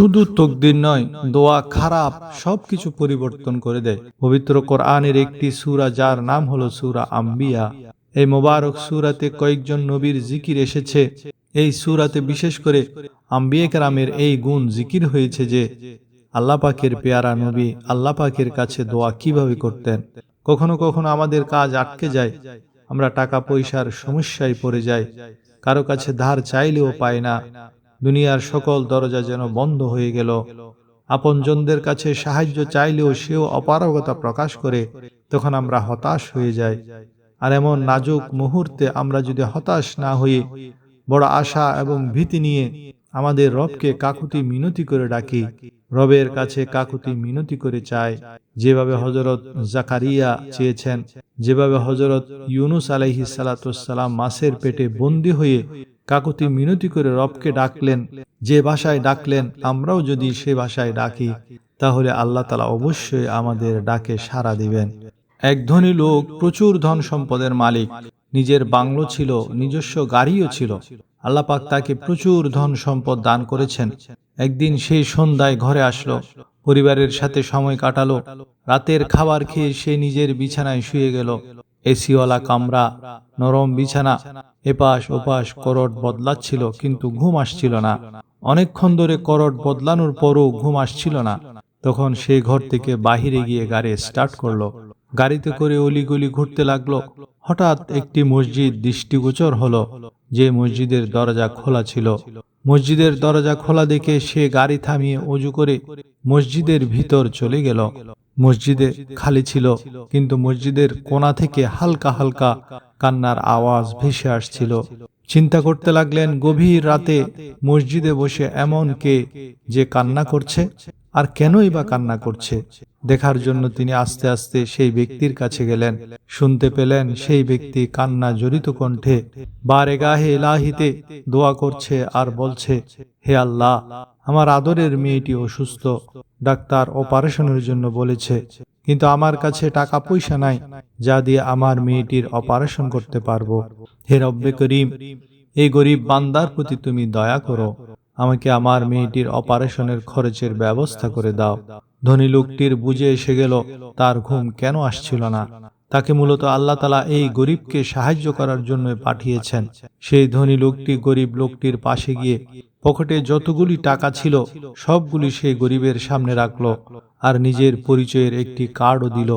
শুধু তকদির নয়, দোয়া, খারাপ, সবকিছু পরিবর্তন করে দেয়। পবিত্র কোরআনের একটি সূরা, যার নাম হলো সুরা আম্বিয়া। এই মোবারক সুরাতে কয়েকজন নবীর জিকির এসেছে। এই সুরাতে বিশেষ করে আম্বিয়া কেরামের এই গুণ জিকির হয়েছে যে, আল্লাহ পাকের পেয়ারা নবী আল্লাহ পাকের কাছে দোয়া কীভাবে করতেন? কখনো কখনো আমাদের কাজ আটকে যায়। আমরা টাকা পয়সার সমস্যায় পড়ে যাই। কারও কাছে ধার চাইলেও পায় না। দুনিয়ার সকল দরজা যেন বন্ধ হয়ে গেল। আপনজনদের কাছে সাহায্য চাইলেও সেও অপারগতা প্রকাশ করে, তখন আমরা হতাশ হয়ে যাই। আর এমন নাজুক মুহূর্তে আমরা যদি হতাশ না হয়ে বড় আশা এবং ভীতি নিয়ে আমাদের রবকে কাকুতি মিনতি করে ডাকি। রবের কাছে কাকুতি মিনতি করে চায় যেভাবে হজরত জাকারিয়া চেয়েছেন, যেভাবে হজরত ইউনুস আলাইহি সালাতাম মাসের পেটে বন্দী হয়ে কাকুতি মিনতি করে রবকে ডাকলেন, যে ভাষায় ডাকলেন, আমরাও যদি সে ভাষায় ডাকি, তাহলে আল্লাহ তালা অবশ্যই আমাদের ডাকে সাড়া দিবেন। এক ধনী লোক প্রচুর ধন সম্পদের মালিক, নিজের বাংলো ছিল, নিজস্ব গাড়িও ছিল। আল্লাহ পাক তাকে প্রচুর ধন সম্পদ দান করেছেন। একদিন সেই সন্ধ্যায় ঘরে আসলো, পরিবারের সাথে সময় কাটালো, রাতের খাবার খেয়ে সে নিজের বিছানায় শুয়ে গেল। এসিওয়ালা কামরা, নরম বিছানা, এপাশ ওপাশ করট বদলাচ্ছিল কিন্তু ঘুম আসছিল না। অনেকক্ষণ ধরে করট বদলানোর পরও ঘুম আসছিল না। তখন সে ঘর থেকে বাহিরে গিয়ে গাড়ি স্টার্ট করল। গাড়িতে করে অলিগলি ঘুরতে লাগল। হঠাৎ একটি মসজিদ দৃষ্টিগোচর হলো, যে মসজিদের দরজা খোলা ছিল। মসজিদের দরজা খোলা দেখে সে গাড়ি থামিয়ে উজু করে মসজিদের ভিতর চলে গেল। মসজিদে খালি ছিল, কিন্তু মসজিদের কোণা থেকে হালকা হালকা কান্নার আওয়াজ ভেসে আসছিল। চিন্তা করতে লাগলেন, গভীর রাতে মসজিদে বসে এমন কে যে কান্না করছে? আর কেনই বা কান্না করছে? দেখার জন্য তিনি আস্তে আস্তে সেই ব্যক্তির কাছে গেলেন। শুনতে পেলেন সেই ব্যক্তি কান্না জড়িত কণ্ঠে, বারে গাহে এলাহিতে দোয়া করছে আর বলছে, হে আল্লাহ, আমার আদরের মেয়েটি অসুস্থ। ডাক্তার অপারেশনের জন্য বলেছে, কিন্তু আমার কাছে টাকা পয়সা নাই, যা দিয়ে আমার মেয়েটির অপারেশন করতে পারব। হে রব্বে করিম, এই গরিব বান্দার প্রতি তুমি দয়া করো। আমাকে আমার মেয়েটির অপারেশনের খরচের ব্যবস্থা করে দাও। ধনী লোকটির বুঝে এসে গেল, তার ঘুম কেন আসছিল না? তাকে মূলত আল্লাহ তালা এই গরিবকে সাহায্য করার জন্য পাঠিয়েছেন। সেই ধনী লোকটি গরিব লোকটির পাশে গিয়ে পকেটে যতগুলি টাকা ছিল, সবগুলি সেই গরিবের সামনে রাখল আর নিজের পরিচয়ের একটি কার্ডও দিল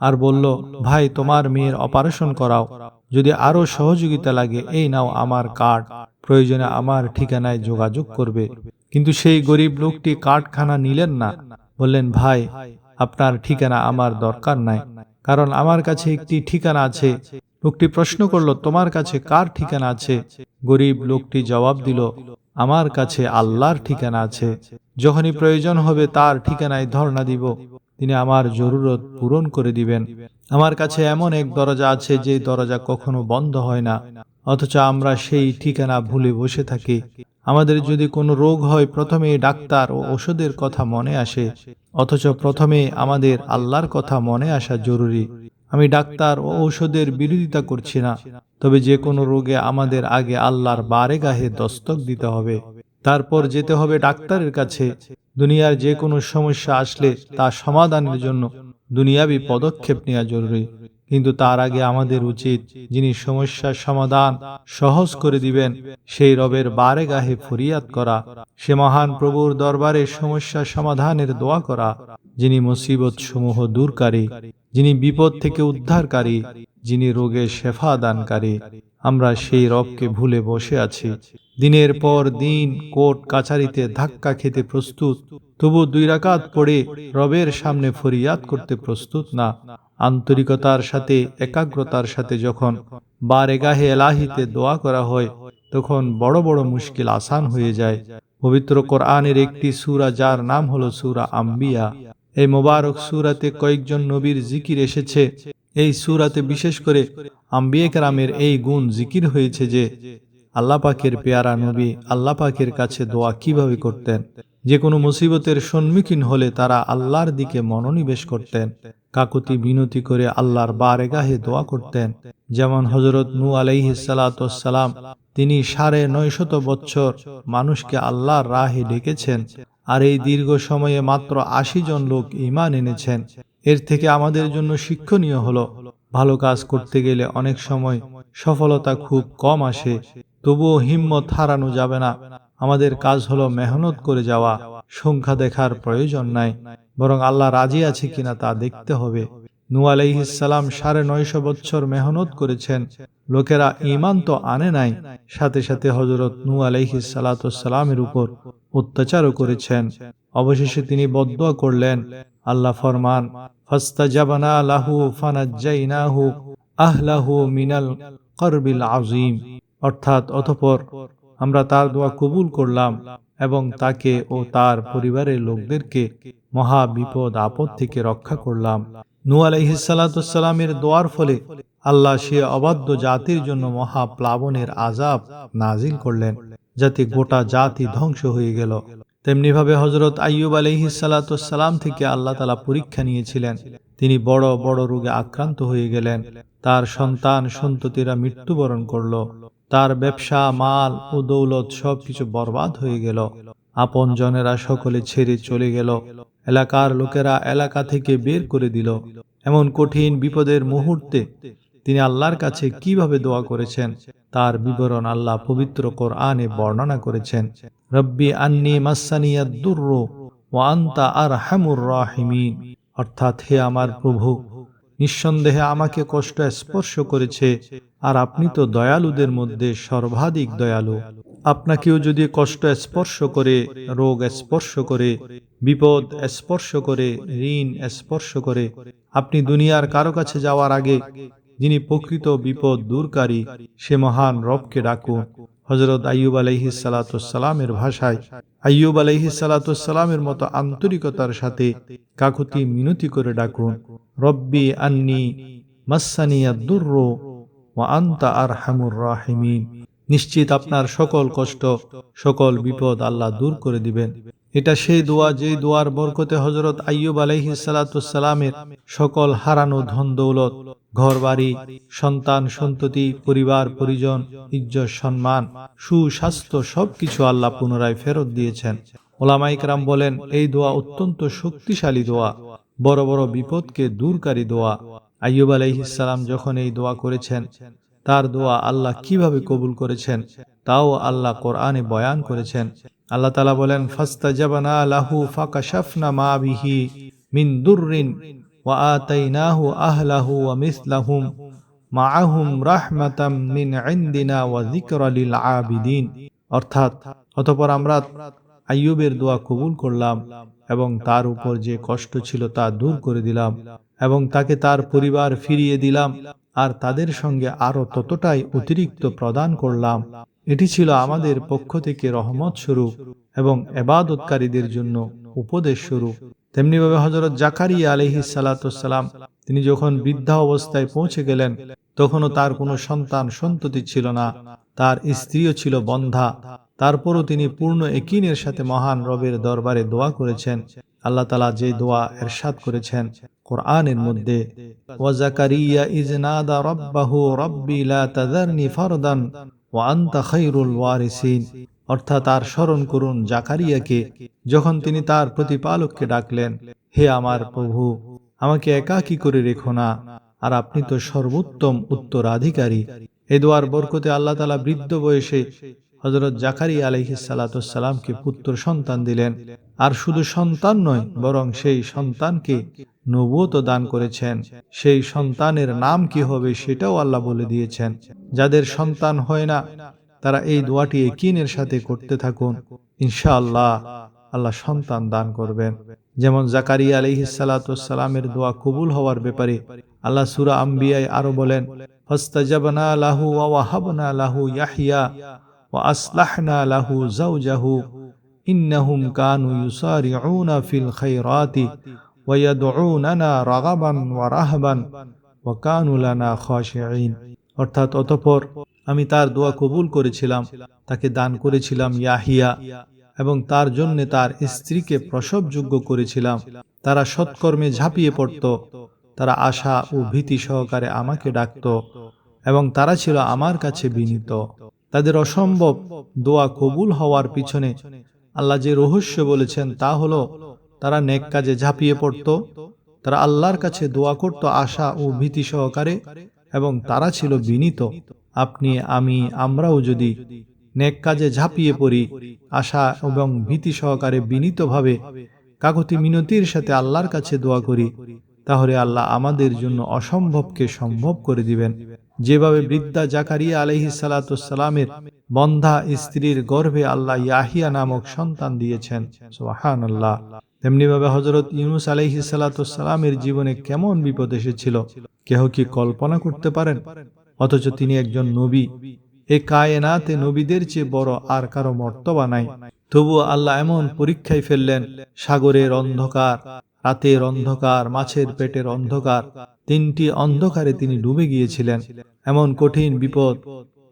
আর বলল, ভাই, তোমার মেয়ের অপারেশন করাও। যদি আরও সহযোগিতা লাগে, এই নাও আমার কার্ড। প্রয়োজনে আমার ঠিকানায় যোগাযোগ করবে। কিন্তু সেই গরিব লোকটি কাঠখানা নিলেন না। বললেন, ভাই, আপনার ঠিকানা আমার দরকার নাই। কারণ আমার কাছে একটি ঠিকানা আছে। লোকটি প্রশ্ন করল, তোমার কাছে কার ঠিকানা আছে? গরিব লোকটি জবাব দিল, আমার কাছে আল্লাহর ঠিকানা আছে। যখনই প্রয়োজন হবে তার ঠিকানায় ধর্ণা দিব। তিনি আমার জরুরত পূরণ করে দিবেন। আমার কাছে এমন এক দরজা আছে যে দরজা কখনো বন্ধ হয় না। অথচ আমরা সেই ঠিকানা ভুলে বসে থাকি। আমাদের যদি কোনো রোগ হয়, প্রথমে ডাক্তার ও ওষুধের কথা মনে আসে। অথচ প্রথমে আমাদের আল্লাহর কথা মনে আসা জরুরি। আমি ডাক্তার ও ঔষধের বিরোধিতা করছি না। তবে যে কোনো রোগে আমাদের আগে আল্লাহর বারে গাহে দস্তক দিতে হবে। তারপর যেতে হবে ডাক্তারের কাছে। দুনিয়ার যে কোনো সমস্যা আসলে তা সমাধানের জন্য দুনিয়াবি পদক্ষেপ নেওয়া জরুরি। কিন্তু তার আগে আমাদের উচিত যিনি সমস্যার সমাধান সহজ করে দিবেন, সেই রবের বারে গাহে ফরিয়াদ করা, সে মহান প্রভুর দরবারে সমস্যা সমাধানের দোয়া করা, যিনি মুসিবত সমূহ দূরকারী, যিনি বিপদ থেকে উদ্ধারকারী, যিনি রোগে শেফা দানকারী। আমরা সেই রবকে ভুলে বসে আছি। দিনের পর দিন কোর্ট কাছারিতে ধাক্কা খেতে প্রস্তুত। তবু দুই রাকাত পড়ে রবের সামনে ফরিয়াদ করতে প্রস্তুত না। আন্তরিকতার সাথে, একাগ্রতার সাথে যখন বারে গাহে এলাহিতে দোয়া করা হয়, তখন বড় বড় মুশকিল আসান হয়ে যায়। পবিত্র কোরআনের একটি সুরা যার নাম হলো সুরা আম্বিয়া। এই মোবারক সুরাতে কয়েকজন নবীর জিকির এসেছে। এই সুরাতে বিশেষ করে আম্বিয়া কেরামের এই গুণ জিকির হয়েছে যে, আল্লাহ পাকের পেয়ারা নবী আল্লাহ পাকের কাছে দোয়া কীভাবে করতেন? যে কোনো মুসিবতের সম্মুখীন হলে তারা আল্লাহর দিকে মনোনিবেশ করতেন। কাকুতি বিনতি করে আল্লাহর বারেগাহে দোয়া করতেন। যেমন হজরত নু আলাইহি সালাম তিনি সাড়ে নয়শত বছর মানুষকে আল্লাহর রাহে ডেকেছেন আর এই দীর্ঘ সময়ে মাত্র আশি জন লোক ইমান এনেছেন। এর থেকে আমাদের জন্য শিক্ষণীয় হলো, ভালো কাজ করতে গেলে অনেক সময় সফলতা খুব কম আসে, তবুও হিম্মত হারানো যাবে না। আমাদের কাজ হলো মেহনত করে যাওয়া, সংখ্যা দেখার প্রয়োজন নাই, বরং আল্লাহ রাজি আছে কিনা তা দেখতে হবে। নু সাড়ে নয়শো বছর মেহনত করেছেন, লোকেরা ইমান তো আনে নাই, সাথে সাথে হজরত নু আলাইহিসালামের উপর অত্যাচারও করেছেন। অবশেষে তিনি বদয়া করলেন, আল্লাহ ফরমান আহলাহু মিনাল করবিল আজিম অর্থাৎ অতপর আমরা তার দোয়া কবুল করলাম এবং তাকে ও তার পরিবারের লোকদেরকে মহা বিপদ, আপদ থেকে রক্ষা করলাম। নু আলাইহিসালামের দোয়ার ফলে আল্লাহ সে অবাধ্য জাতির জন্য মহা প্লাবনের আজাব নাজিল করলেন, যাতে গোটা জাতি ধ্বংস হয়ে গেল। তেমনিভাবে হজরত আইয়ুব আলহিসাল্লাম থেকে আল্লাহ তালা পরীক্ষা নিয়েছিলেন। তিনি বড় বড় রোগে আক্রান্ত হয়ে গেলেন। তার সন্তান সন্ততিরা মৃত্যুবরণ করল। তার ব্যবসা, মাল ও দৌলত সবকিছু বরবাদ হয়ে গেল। আপন জনেরা সকলে ছেড়ে চলে গেল। এলাকার লোকেরা এলাকা থেকে বের করে দিল। এমন কঠিন বিপদের মুহূর্তে তিনি আল্লাহর কাছে কীভাবে দোয়া করেছেন, তার বিবরণ আল্লাহ পবিত্র কোরআনে বর্ণনা করেছেন। রব্বি আন্নি মাসানিয়া দুর্র ও আন্তা আর হামুর রাহিমিন। অর্থাৎ হে আমার প্রভু নিঃসন্দেহে আমাকে কষ্ট স্পর্শ করেছে, আর আপনি তো দয়ালুদের মধ্যে সর্বাধিক দয়ালু। আপনাকেও যদি কষ্ট স্পর্শ করে, রোগ স্পর্শ করে, বিপদ স্পর্শ করে, ঋণ স্পর্শ করে, আপনি দুনিয়ার কারও কাছে যাওয়ার আগে যিনি প্রকৃত বিপদ দূরকারী, সে মহান রবকে ডাকুন। হজরত আইয়ুব আলহি সালাতামের ভাষায়, আইয়ুব আলহি সালাতামের মতো আন্তরিকতার সাথে কাকুতি মিনতি করে ডাকুন, রব্বি আন্নি মাসানিয়া দুর্র ও আন্তা আর হামুর রাহিমিন। নিশ্চিত আপনার সকল কষ্ট, সকল বিপদ আল্লাহ দূর করে দিবেন। এটা সেই দোয়া যেই দোয়ার বরকতে হজরত আইয়ুব আলহি সালাতামের সকল হারানো ধন দৌলত ঘর বাড়ি সন্তান, সন্ততি, পরিবার, পরিজন, ইজ্জত, সম্মান, সুস্বাস্থ্য সবকিছু আল্লাহ পুনরায় ফেরত দিয়েছেন। ওলামাইকরাম বলেন, এই দোয়া অত্যন্ত শক্তিশালী দোয়া, বড় বড় বিপদকে দূরকারী দোয়া। আইয়ুব আলাইহিসালাম যখন এই দোয়া করেছেন, তার দোয়া আল্লাহ কীভাবে কবুল করেছেন, তাও আল্লাহ কোরআনে বয়ান করেছেন। আল্লাহ তালা বলেন ফাস্তা জাবানা লাহু ফাকাশাফনা মা বিহি মিন দুর্রিন ওয়া আতাইনাহু আহলাহু মিসলাহুম রাহমাতাম মিন আবিদিন। অর্থাৎ, অতঃপর আমরা আইয়ুবের দোয়া কবুল করলাম এবং তার উপর যে কষ্ট ছিল তা দূর করে দিলাম এবং তাকে তার পরিবার ফিরিয়ে দিলাম আর তাদের সঙ্গে আরও ততটাই অতিরিক্ত প্রদান করলাম এটি ছিল আমাদের পক্ষ থেকে রহমত স্বরূপ এবং এবাদতকারীদের জন্য উপদেশ স্বরূপ। তেমনিভাবে হজরত জাকারিয়া আলহি সালাতাম তিনি যখন বৃদ্ধা অবস্থায় পৌঁছে গেলেন তখনও তার কোনো সন্তান সন্ততি ছিল না। তার স্ত্রীও ছিল বন্ধা। তারপরও তিনি পূর্ণ একিনের সাথে মহান রবের দরবারে দোয়া করেছেন। আল্লাহ তালা যে দোয়া এরশাদ করেছেন কোরআনের মধ্যে ওয়াজাকারিয়া ইজনাদা রব্বাহু রব্বি লা তাযারনি ফারদান ওয়া খৈরুল ওয়ারিসিন। অর্থাৎ আর স্মরণ করুন জাকারিয়াকে, যখন তিনি তার প্রতিপালককে ডাকলেন, হে আমার প্রভু, আমাকে একাকী করে রেখো না, আর আপনি তো সর্বোত্তম উত্তরাধিকারী। এ দোয়ার বরকতে আল্লাহ তালা বৃদ্ধ বয়সে হজরত জাকারি আলহি সালাতামকে পুত্র সন্তান দিলেন। আর শুধু সন্তান নয়, বরং সেই সন্তানকে নবুয়ত দান করেছেন। সেই সন্তানের নাম কি হবে সেটাও আল্লাহ বলে দিয়েছেন। যাদের সন্তান হয় না, তারা এই দোয়াটি একিনের সাথে করতে থাকুন। ইনশাআল্লাহ আল্লাহ সন্তান দান করবেন। যেমন জাকারিয়া আলহি সালাতামের দোয়া কবুল হওয়ার ব্যাপারে আল্লাহ সুরা আম্বিয়ায় আরও বলেন, ফস্তাজাবনা লাহু ওয়াহাবনা লাহু ইয়াহিয়া وأصلحنا له زوجه إنهم كانوا يسارعون في الخيرات ويدعوننا رغبا ورهبا وكانوا لنا خاشعين অর্থাৎ অতপর আমি তার দোয়া কবুল করেছিলাম তাকে দান করেছিলাম ইয়াহিয়া এবং তার জন্য তার স্ত্রীকে প্রসবযোগ্য করেছিলাম তারা সৎকর্মে ঝাঁপিয়ে পড়ত তারা আশা ও ভীতি সহকারে আমাকে ডাকত এবং তারা ছিল আমার কাছে বিনীত তাদের অসম্ভব দোয়া কবুল হওয়ার পিছনে আল্লাহ যে রহস্য বলেছেন তা হলো, তারা নেক কাজে ঝাঁপিয়ে পড়ত, তারা আল্লাহর কাছে দোয়া করত আশা ও ভীতি সহকারে এবং তারা ছিল বিনীত। আপনি, আমি, আমরাও যদি নেক কাজে ঝাঁপিয়ে পড়ি, আশা এবং ভীতি সহকারে বিনীতভাবে কাকতি মিনতির সাথে আল্লাহর কাছে দোয়া করি, তাহলে আল্লাহ আমাদের জন্য অসম্ভবকে সম্ভব করে দিবেন। যেভাবে বৃদ্ধা জাকারিয়া আলহি সালাতামের বন্ধা স্ত্রীর গর্ভে আল্লাহ ইয়াহিয়া নামক সন্তান দিয়েছেন সোহান আল্লাহ তেমনিভাবে হজরত ইউনুস আলহি সালাতামের জীবনে কেমন বিপদ এসেছিল, কেহ কি কল্পনা করতে পারেন? অথচ তিনি একজন নবী, এ কায়নাতে নবীদের চেয়ে বড় আর কারও মর্তবা নাই। তবুও আল্লাহ এমন পরীক্ষায় ফেললেন, সাগরের অন্ধকার রাতের অন্ধকার, মাছের পেটের অন্ধকার, তিনটি অন্ধকারে তিনি ডুবে গিয়েছিলেন। এমন কঠিন বিপদ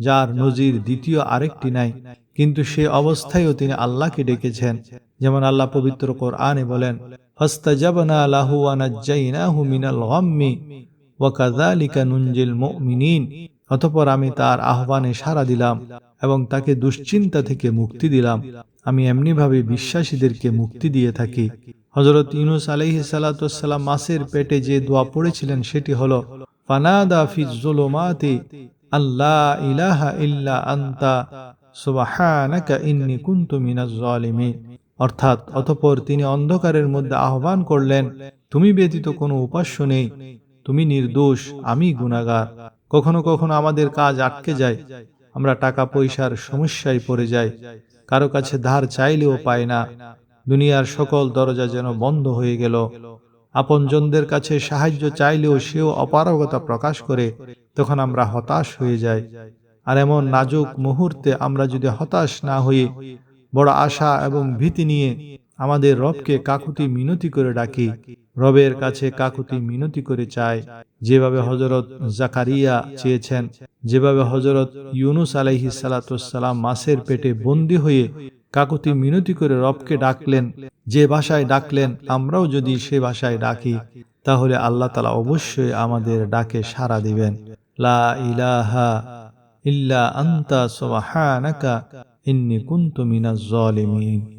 যার নজির দ্বিতীয় আরেকটি নাই, কিন্তু সে অবস্থায়ও তিনি আল্লাহকে ডেকেছেন। যেমন আল্লাহ পবিত্র কোরআনে বলেন অতঃপর আমি তার আহ্বানে সাড়া দিলাম এবং তাকে দুশ্চিন্তা থেকে মুক্তি দিলাম। আমি এমনিভাবে বিশ্বাসীদেরকে মুক্তি দিয়ে থাকি। হজরত ইউনুস আলহি সালাতাম মাসের পেটে যে দোয়া পড়েছিলেন, সেটি হল, ফানাদা ফিজুলোমাতি আল্লাহ ইলাহা ইল্লা আন্তা, সুবাহানাকা ইন্নি কুনতু মিনাজ অর্থাৎ, অতঃপর তিনি অন্ধকারের মধ্যে আহ্বান করলেন, তুমি ব্যতীত কোনো উপাস্য নেই, তুমি নির্দোষ, আমি গুনাগার। কখনো কখনো আমাদের কাজ আটকে যায়, আমরা টাকা পয়সার সমস্যায় পড়ে যাই, কারও কাছে ধার চাইলেও পায় না। দুনিয়ার সকল দরজা যেন বন্ধ হয়ে গেল। আপনজনদের কাছে সাহায্য চাইলেও সেও অপারগতা প্রকাশ করে তখন আমরা হতাশ হয়ে যাই। আর এমন নাজুক মুহূর্তে আমরা যদি হতাশ না হয়ে বড় আশা এবং ভীতি নিয়ে আমাদের রবকে কাকুতি মিনতি করে ডাকি। রবের কাছে কাকুতি মিনতি করে চায় যেভাবে হজরত জাকারিয়া চেয়েছেন, যেভাবে হজরত ইউনুস আলাইহি সালাতাম মাসের পেটে বন্দি হয়ে কাকুতি মিনতি করে রবকে ডাকলেন, যে ভাষায় ডাকলেন, আমরাও যদি সে ভাষায় ডাকি, তাহলে আল্লাহ তালা অবশ্যই আমাদের ডাকে সাড়া দিবেন। লা ইলাহা ইল্লা আন্তা, সুবহানাকা, ইন্নি কুন্তু মিনাজ জালিমিন